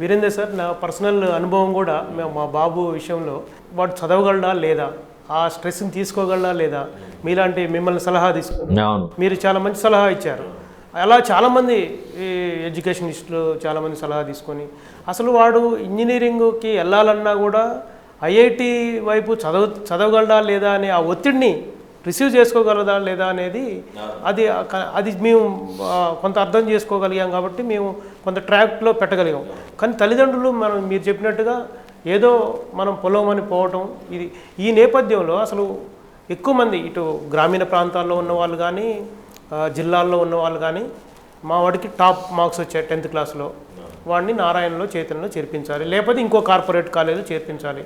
Virendra sir నా personal అనుభవం కూడా మేము మా బాబు విషయంలో వాడు చదవగలడా లేదా? ఆ స్ట్రెస్ని తీసుకోగలడా లేదా? మీలాంటి మిమ్మల్ని సలహా తీసుకుని అవును. మీరు చాలా మంచి సలహా ఇచ్చారు. అలా చాలామంది ఈ ఎడ్యుకేషనిస్టులు చాలామంది సలహా తీసుకొని అసలు వాడు ఇంజనీరింగ్కి వెళ్ళాలన్నా కూడా ఐఐటి వైపు చదవ చదవగలడా లేదా అనే ఆ ఒత్తిడిని రిసీవ్ చేసుకోగలదా లేదా అనేది అది అది మేము కొంత అర్థం చేసుకోగలిగాం కాబట్టి మేము కొంత ట్రాక్లో పెట్టగలిగాం. కానీ తల్లిదండ్రులు మనం మీరు చెప్పినట్టుగా ఏదో మనం పొలమని పోవటం ఇది ఈ నేపథ్యంలో అసలు ఎక్కువ మంది ఇటు గ్రామీణ ప్రాంతాల్లో ఉన్న వాళ్ళు కానీ జిల్లాల్లో ఉన్న వాళ్ళు కానీ మా వాడికి టాప్ మార్క్స్ వచ్చాయి టెన్త్ క్లాస్లో. వాడిని నారాయణలో చైతన్యలో చేర్పించాలి. లేకపోతే ఇంకో కార్పొరేట్ కాలేజీలో చేర్పించాలి.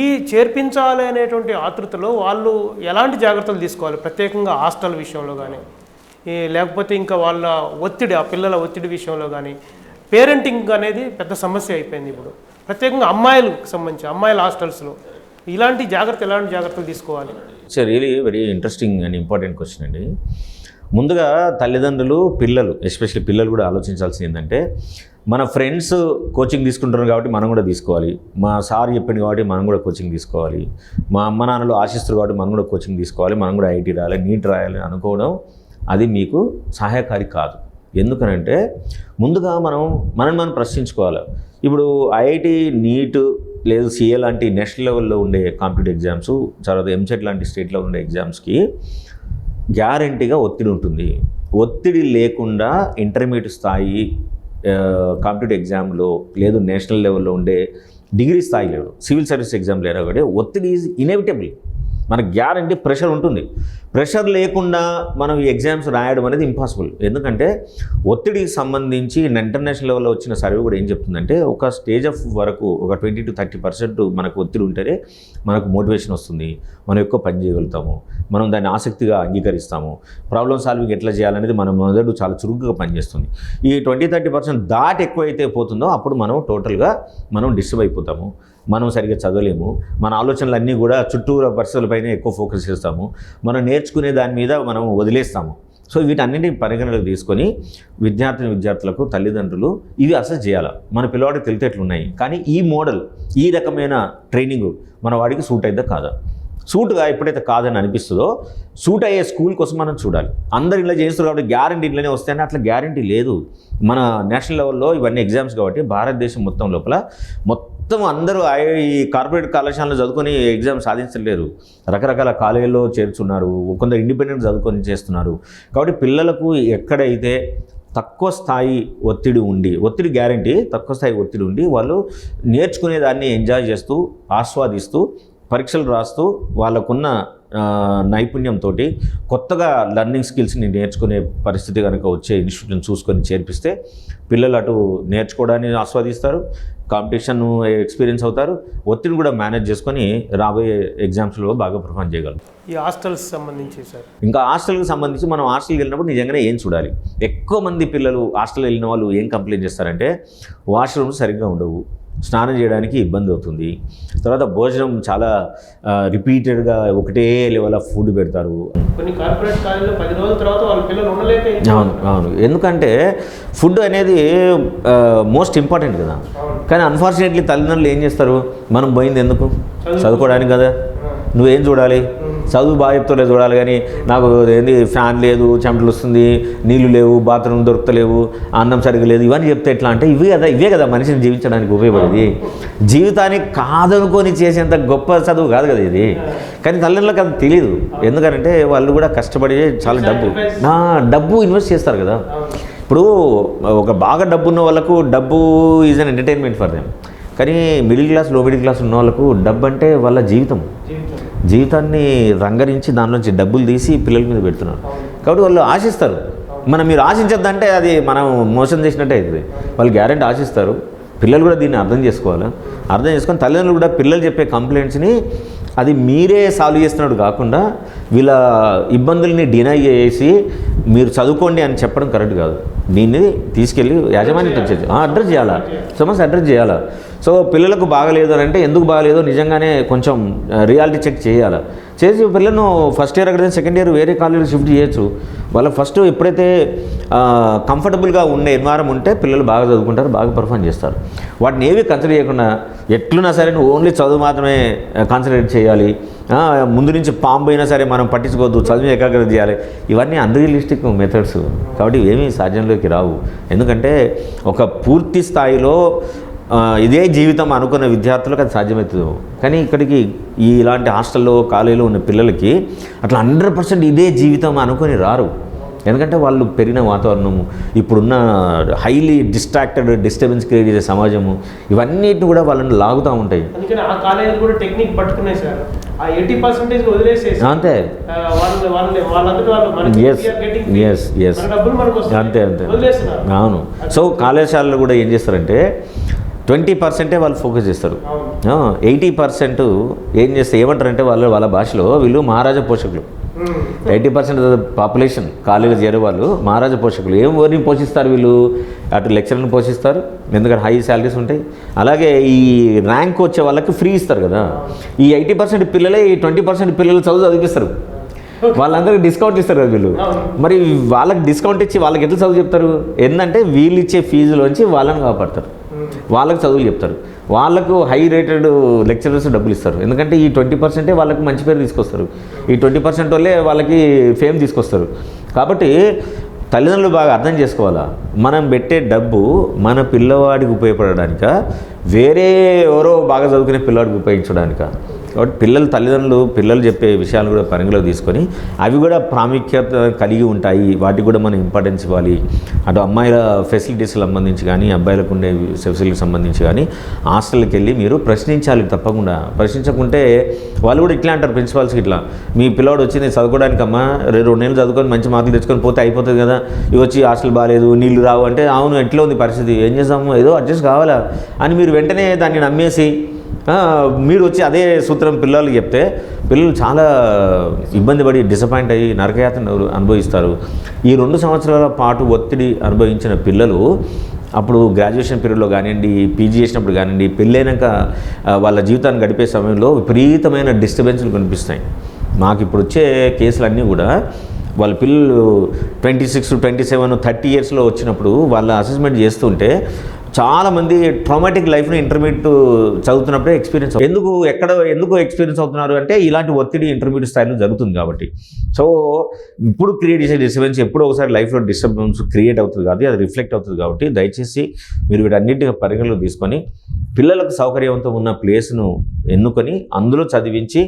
ఈ చేర్పించాలి అనేటువంటి ఆతృతలో వాళ్ళు ఎలాంటి జాగ్రత్తలు తీసుకోవాలి? ప్రత్యేకంగా హాస్టల్ విషయంలో కానీ లేకపోతే ఇంకా వాళ్ళ ఒత్తిడి ఆ పిల్లల ఒత్తిడి విషయంలో కానీ పేరెంటింగ్ అనేది పెద్ద సమస్య అయిపోయింది ఇప్పుడు. ప్రత్యేకంగా అమ్మాయిలకు సంబంధించి అమ్మాయిల హాస్టల్స్లో ఇలాంటి జాగ్రత్త ఎలాంటి జాగ్రత్తలు తీసుకోవాలి? It's really very interesting and important question అండి. ముందుగా తల్లిదండ్రులు పిల్లలు ఎస్పెషల్లీ పిల్లలు కూడా ఆలోచించాల్సింది ఏంటంటే మన ఫ్రెండ్స్ కోచింగ్ తీసుకుంటున్నారు కాబట్టి మనం కూడా తీసుకోవాలి. మా సార్ చెప్పింది కాబట్టి మనం కూడా కోచింగ్ తీసుకోవాలి. మా అమ్మ నాన్నలు ఆశిస్తారు కాబట్టి మనం కూడా కోచింగ్ తీసుకోవాలి. మనం కూడా ఐటీ రాయాలి నీట్ రాయాలి అనుకోవడం అది మీకు సహాయకారి కాదు. ఎందుకనంటే ముందుగా మనం మనం మనం ప్రశ్నించుకోవాలి. ఇప్పుడు ఐఐటి నీట్ లేదు సిఏ లాంటి నేషనల్ లెవెల్లో ఉండే కాంపిటేటివ్ ఎగ్జామ్స్ తర్వాత ఎంసెట్ లాంటి స్టేట్లో ఉండే ఎగ్జామ్స్కి గ్యారంటీగా ఒత్తిడి ఉంటుంది. ఒత్తిడి లేకుండా ఇంటర్మీడియట్ స్థాయి కాంపిటేటివ్ ఎగ్జామ్లో లేదు నేషనల్ లెవెల్లో ఉండే డిగ్రీ స్థాయి లేదు సివిల్ సర్వీస్ ఎగ్జామ్ లేదా కూడా ఒత్తిడి ఈజ్ ఇన్ఎవిటబుల్. మన గ్యారంటీ ప్రెషర్ ఉంటుంది. ప్రెషర్ లేకుండా మనం ఈ ఎగ్జామ్స్ రాయడం అనేది ఇంపాసిబుల్. ఎందుకంటే ఒత్తిడికి సంబంధించి ఇంటర్నేషనల్ లెవెల్లో వచ్చిన సర్వే కూడా ఏం చెప్తుందంటే ఒక స్టేజ్ ఆఫ్ వరకు ఒక ట్వంటీ టు థర్టీ పర్సెంట్ మనకు ఒత్తిడి ఉంటేనే మనకు మోటివేషన్ వస్తుంది. మనం ఎక్కువ పని చేయగలుగుతాము. మనం దాన్ని ఆసక్తిగా అంగీకరిస్తాము. ప్రాబ్లమ్ సాల్వింగ్ ఎట్లా చేయాలనేది మన మెదడు చాలా చురుకుగా పనిచేస్తుంది. ఈ ట్వంటీ థర్టీ పర్సెంట్ దాటి ఎక్కువైతే పోతుందో అప్పుడు మనం టోటల్గా మనం డిస్టర్బ్ అయిపోతాము. మనం సరిగ్గా చదవలేము. మన ఆలోచనలు అన్నీ కూడా చుట్టూరా పరిస్థితులపైనే ఎక్కువ ఫోకస్ చేస్తాము. మనం నేర్చుకునే దాని మీద మనం వదిలేస్తాము. సో వీటన్నింటిని పరిగణలోకి తీసుకొని విద్యార్థిని విద్యార్థులకు తల్లిదండ్రులు ఇవి అసలు చేయాలి? మన పిల్లవాడికి తెలితేట్లు ఉన్నాయి కానీ ఈ మోడల్ ఈ రకమైన ట్రైనింగ్ మన వాడికి సూట్ అయిందా కాదా? సూట్గా ఎప్పుడైతే కాదని అనిపిస్తుందో సూట్ అయ్యే స్కూల్ కోసం మనం చూడాలి. అందరు ఇలా చేస్తారు కాబట్టి గ్యారంటీ ఇట్లనే వస్తాయని అట్లా గ్యారంటీ లేదు. మన నేషనల్ లెవెల్లో ఇవన్నీ ఎగ్జామ్స్ కాబట్టి భారతదేశం మొత్తం లోపల మొత్తం మొత్తం అందరూ ఐ- ఈ కార్పొరేట్ కళాశాలలో చదువుకొని ఎగ్జామ్ సాధించలేరు. రకరకాల కాలేజీల్లో చేర్చున్నారు. కొందరు ఇండిపెండెంట్ చదువుకొని చేస్తున్నారు. కాబట్టి పిల్లలకు ఎక్కడైతే తక్కువ స్థాయి ఒత్తిడి ఉండి ఒత్తిడి గ్యారంటీ తక్కువ స్థాయి ఒత్తిడి ఉండి వాళ్ళు నేర్చుకునే దాన్ని ఎంజాయ్ చేస్తూ ఆస్వాదిస్తూ పరీక్షలు రాస్తూ వాళ్ళకున్న నైపుణ్యంతో కొత్తగా లర్నింగ్ స్కిల్స్ని నేర్చుకునే పరిస్థితి కనుక వచ్చే ఇన్స్టిట్యూట్ని చూసుకొని చేర్పిస్తే పిల్లలు అటు నేర్చుకోవడాన్ని ఆస్వాదిస్తారు. కాంపిటీషన్ ఎక్స్పీరియన్స్ అవుతారు. ఒత్తిడిని కూడా మేనేజ్ చేసుకొని రాబోయే ఎగ్జామ్స్లో బాగా పర్ఫామ్ చేయగలరు ఈ హాస్టల్స్ సంబంధించి సార్? ఇంకా హాస్టల్కి సంబంధించి మనం హాస్టల్కి వెళ్ళినప్పుడు నిజంగానే ఏం చూడాలి? ఎక్కువ మంది పిల్లలు హాస్టల్ వెళ్ళిన వాళ్ళు ఏం కంప్లైంట్ చేస్తారంటే వాష్రూమ్స్ సరిగ్గా ఉండవు. స్నానం చేయడానికి ఇబ్బంది అవుతుంది. తర్వాత భోజనం చాలా రిపీటెడ్గా ఒకటే లెవెల్ ఆఫ్ ఫుడ్ పెడతారు. కొన్ని కార్పొరేట్ పది రోజుల తర్వాత వాళ్ళ పిల్లలు ఉండలేక అవును అవును. ఎందుకంటే ఫుడ్ అనేది మోస్ట్ ఇంపార్టెంట్ కదా. కానీ అన్ఫార్చునేట్లీ తల్లిదండ్రులు ఏం చేస్తారు? మనం పోయింది ఎందుకు? చదువుకోవడానికి కదా. నువ్వేం చూడాలి? చదువు బాగా చెప్తలే చూడాలి కానీ నాకు ఏంది ఫ్యాన్ లేదు చెమటలు వస్తుంది నీళ్ళు లేవు బాత్రూమ్ దొరకలేవు అన్నం సరిగ్గా లేదు ఇవన్నీ చెప్తే ఎట్లా అంటే ఇవే కదా ఇవే కదా మనిషిని జీవించడానికి ఉపయోగపడేది. జీవితానికి కాదనుకొని చేసేంత గొప్ప చదువు కాదు కదా ఇది. కానీ తల్లిదండ్రులకు అది తెలియదు ఎందుకంటే వాళ్ళు కూడా కష్టపడి చాలా డబ్బు. నా డబ్బు ఇన్వెస్ట్ చేస్తారు కదా. ఇప్పుడు ఒక బాగా డబ్బు ఉన్న వాళ్ళకు డబ్బు is an entertainment for them కానీ మిడిల్ క్లాస్లో మిడిల్ క్లాస్ ఉన్న వాళ్ళకు డబ్బు అంటే వాళ్ళ జీవితం. జీవితాన్ని రంగరించి దానిలోంచి డబ్బులు తీసి పిల్లల మీద పెడుతున్నారు. కాబట్టి వాళ్ళు ఆశిస్తారు. మనం మీరు ఆశించద్దంటే అది మనం మోసం చేసినట్టే అవుతుంది. వాళ్ళు గ్యారెంటీ ఆశిస్తారు. పిల్లలు కూడా దీన్ని అర్థం చేసుకోవాలి. అర్థం చేసుకొని తల్లిదండ్రులు కూడా పిల్లలు చెప్పే కంప్లైంట్స్ని అది మీరే సాల్వ్ చేస్తున్నట్టు కాకుండా వీళ్ళ ఇబ్బందుల్ని డినై చేసి మీరు చదువుకోండి అని చెప్పడం కరెక్ట్ కాదు. దీన్ని తీసుకెళ్ళి యాజమాన్యం వచ్చేది అడ్రస్ చేయాలా? సమస్య అడ్రస్ చేయాలా? సో పిల్లలకు బాగలేదు అని అంటే ఎందుకు బాగలేదో? నిజంగానే కొంచెం రియాలిటీ చెక్ చేయాలి? చేసి పిల్లలను ఫస్ట్ ఇయర్ అక్కడ సెకండ్ ఇయర్ వేరే కాలేజీలో షిఫ్ట్ చేయొచ్చు. వాళ్ళ ఫస్ట్ ఎప్పుడైతే కంఫర్టబుల్గా ఉండే ఎన్వారం ఉంటే పిల్లలు బాగా చదువుకుంటారు బాగా పర్ఫామ్ చేస్తారు. వాటిని ఏవి కన్సిడర్ చేయకుండా ఎట్లున్నా సరే నువ్వు ఓన్లీ చదువు మాత్రమే కాన్సన్ట్రేట్ చేయాలి. ముందు నుంచి పాంబు అయినా సరే మనం పట్టించుకోవద్దు చదువు ఏకాగ్రత చేయాలి. ఇవన్నీ అన్రియలిస్టిక్ మెథడ్స్ కాబట్టి ఇవేమీ సాధ్యంలోకి రావు. ఎందుకంటే ఒక పూర్తి స్థాయిలో ఇదే జీవితం అనుకున్న విద్యార్థులకు అది సాధ్యమవుతుంది. కానీ ఇక్కడికి ఈ ఇలాంటి హాస్టల్లో కాలేజీలో ఉన్న పిల్లలకి అట్లా హండ్రెడ్ పర్సెంట్ ఇదే జీవితం అనుకొని రారు. ఎందుకంటే వాళ్ళు పెరిగిన వాతావరణము ఇప్పుడున్న హైలీ డిస్ట్రాక్టెడ్ డిస్టర్బెన్స్ క్రియేట్ చేసే సమాజము ఇవన్నిటిని కూడా వాళ్ళని లాగుతూ ఉంటాయి. అంతే. మనకు వస్తాయి. అంతే అంతే. అవును. సో కళాశాలలో కూడా ఏం చేస్తారంటే ట్వంటీ పర్సెంటే వాళ్ళు ఫోకస్ చేస్తారు. ఎయిటీ పర్సెంట్ ఏం చేస్తే ఏమంటారంటే వాళ్ళు వాళ్ళ భాషలో వీళ్ళు మహారాజా పోషకులు. ఎయిటీ పర్సెంట్ పాపులేషన్ కాలేజీలో చేరే వాళ్ళు మహారాజా పోషకులు. ఏం ఎవరిని పోషిస్తారు వీళ్ళు? అటు లెక్చర్ని పోషిస్తారు ఎందుకంటే హై శాలరీస్ ఉంటాయి. అలాగే ఈ ర్యాంక్ వచ్చే వాళ్ళకి ఫ్రీ ఇస్తారు కదా. ఈ ఎయిటీ పర్సెంట్ పిల్లలే ఈ ట్వంటీ పర్సెంట్ పిల్లలు చదువు చదివిస్తారు వాళ్ళందరికీ డిస్కౌంట్ ఇస్తారు కదా వీళ్ళు. మరి వాళ్ళకి డిస్కౌంట్ ఇచ్చి వాళ్ళకి ఎట్లా చదువు చెప్తారు? ఏంటంటే వీళ్ళు ఇచ్చే ఫీజులోంచి వాళ్ళని కాపాడతారు. వాళ్ళకి చదువులు చెప్తారు. వాళ్ళకు హై రేటెడ్ లెక్చరర్స్ డబ్బులు ఇస్తారు. ఎందుకంటే ఈ ట్వంటీ పర్సెంటే వాళ్ళకి మంచి పేరు తీసుకొస్తారు. ఈ ట్వంటీ పర్సెంట్ వాళ్ళే వాళ్ళకి ఫేమ్ తీసుకొస్తారు. కాబట్టి తల్లిదండ్రులు బాగా అర్థం చేసుకోవాలా? మనం పెట్టే డబ్బు మన పిల్లవాడికి ఉపయోగపడడానిక? వేరే ఎవరో బాగా చదువుకునే పిల్లవాడికి ఉపయోగించడానిక? కాబట్టి పిల్లల తల్లిదండ్రులు పిల్లలు చెప్పే విషయాలు కూడా పరిగణలో తీసుకొని అవి కూడా ప్రాముఖ్యత కలిగి ఉంటాయి. వాటికి కూడా మనం ఇంపార్టెన్స్ ఇవ్వాలి. అటు అమ్మాయిల ఫెసిలిటీస్ సంబంధించి కానీ అబ్బాయిలకు ఉండే ఫెసిలిటీకి సంబంధించి కానీ హాస్టల్కి వెళ్ళి మీరు ప్రశ్నించాలి తప్పకుండా. ప్రశ్నించకుంటే వాళ్ళు కూడా ఇట్లా అంటారు ప్రిన్సిపాల్స్కి ఇట్లా. మీ పిల్లవాడు వచ్చింది చదువుకోవడానికి అమ్మా రెండు నెలలు చదువుకొని మంచి మార్కులు తెచ్చుకొని పోతే అయిపోతుంది కదా. ఇవి వచ్చి హాస్టల్ బాగాలేదు నీళ్ళు రావు అంటే అవును ఎట్లా ఉంది పరిస్థితి? ఏం చేస్తాము ఏదో అడ్జస్ట్ కావాలా? అని మీరు వెంటనే దాన్ని నమ్మేసి మీరు వచ్చి అదే సూత్రం పిల్లలకి చెప్తే పిల్లలు చాలా ఇబ్బంది పడి డిసప్పాయింట్ అయ్యి నరకయాతన అనుభవిస్తారు. ఈ రెండు సంవత్సరాల పాటు ఒత్తిడి అనుభవించిన పిల్లలు అప్పుడు గ్రాడ్యుయేషన్ పీరియడ్లో కానివ్వండి పీజీ చేసినప్పుడు కానివ్వండి పెళ్ళైనాక వాళ్ళ జీవితాన్ని గడిపే సమయంలో విపరీతమైన డిస్టర్బెన్స్లు కనిపిస్తాయి. మాకు ఇప్పుడు వచ్చే కేసులన్నీ కూడా వాళ్ళ పిల్లలు twenty six twenty seven thirty ఇయర్స్లో వచ్చినప్పుడు వాళ్ళ అసెస్మెంట్ చేస్తుంటే చాలామంది ట్రామాటిక్ లైఫ్ను ఇంటర్మీడియట్ చదువుతున్నప్పుడే ఎక్స్పీరియన్స్ ఎందుకు ఎక్కడ ఎందుకు ఎక్స్పీరియన్స్ అవుతున్నారు అంటే ఇలాంటి ఒత్తిడి ఇంటర్మీడియట్ స్థాయిలో జరుగుతుంది కాబట్టి. సో ఇప్పుడు క్రియేట్ చేసే డిస్టర్బెన్స్ ఎప్పుడో ఒకసారి లైఫ్లో డిస్టర్బెన్స్ క్రియేట్ అవుతుంది కాబట్టి అది రిఫ్లెక్ట్ అవుతుంది కాబట్టి దయచేసి మీరు వీటన్నిటిని పరిగణలో తీసుకొని పిల్లలకు సౌకర్యవంతం ఉన్న ప్లేస్ను ఎన్నుకొని అందులో చదివించి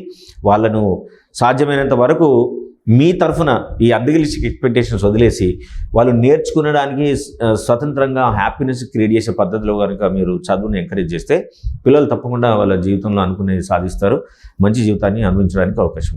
వాళ్ళను సాధ్యమైనంత వరకు మీ తరఫున ఈ అన్రియలిస్టిక్ ఎక్స్పెక్టేషన్స్ వదిలేసి వాళ్ళు నేర్చుకునడానికి స్వతంత్రంగా హ్యాపీనెస్ క్రియేట్ చేసే పద్ధతిలో కనుక మీరు చదువుని ఎంకరేజ్ చేస్తే పిల్లలు తప్పకుండా వాళ్ళ జీవితంలో అనుకునేది సాధిస్తారు. మంచి జీవితాన్ని అనుభవించడానికి అవకాశం